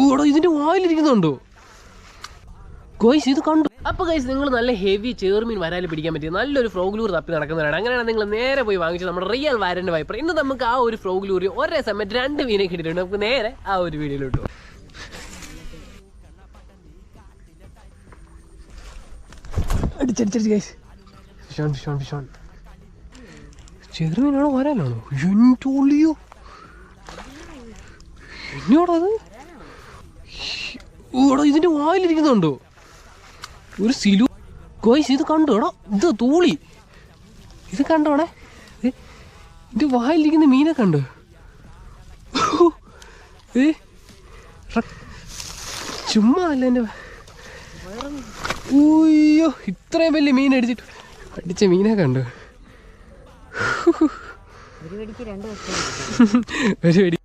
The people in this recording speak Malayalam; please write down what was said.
ഓടോ ഇതിന്റെ വായിലിരിക്കുന്നുണ്ടോ? ഗോയ്സ് ഇത് കണ്ടു. അപ്പൊ ഗൈസ് നിങ്ങൾ നല്ല ഹെവി ചേർമീൻ വരാൽ പിടിക്കാൻ പറ്റിയ നല്ലൊരു ഫ്രോഗ്ലൂർ തപ്പി നടക്കുന്നതാണ് അങ്ങനെയാണ് നിങ്ങൾ നേരെ പോയി വാങ്ങിച്ചത് നമ്മുടെ റിയൽ വാരന്റെ വൈപ്പർ ഇന്ന് നമുക്ക് ആ ഒരു ഫ്രോഗ്ലൂർ ഒരേ സമയത്ത് രണ്ട് മീനെ കിട്ടിയിട്ടുണ്ട്. നമുക്ക് നേരെ ആ ഒരു വീഡിയോയിലോട്ട് പോകാം. അടിച്ചടിച്ചടിച്ച് guys fish on fish on fish on ചെറുമീനാണോ വരാനാണോ എന്നോടത് ഓടോ ഇതിന്റെ വായിലിരിക്കുന്നുണ്ടോ? ഒരു സിലു കോയ്സ് ഇത് കണ്ടു? എടാ ഇത് തൂളി. ഇത് കണ്ടോടെ ഇത് വായിലിരിക്കുന്ന മീനെ കണ്ടു? ഏ ചുമ്മാ അല്ല എന്റെ ഉയ്യോ ഇത്രയും വലിയ മീൻ അടിച്ചിട്ട് അടിച്ച മീനെ കണ്ടു? ഒരു വെടിക്ക് രണ്ട് ഒരു വെടി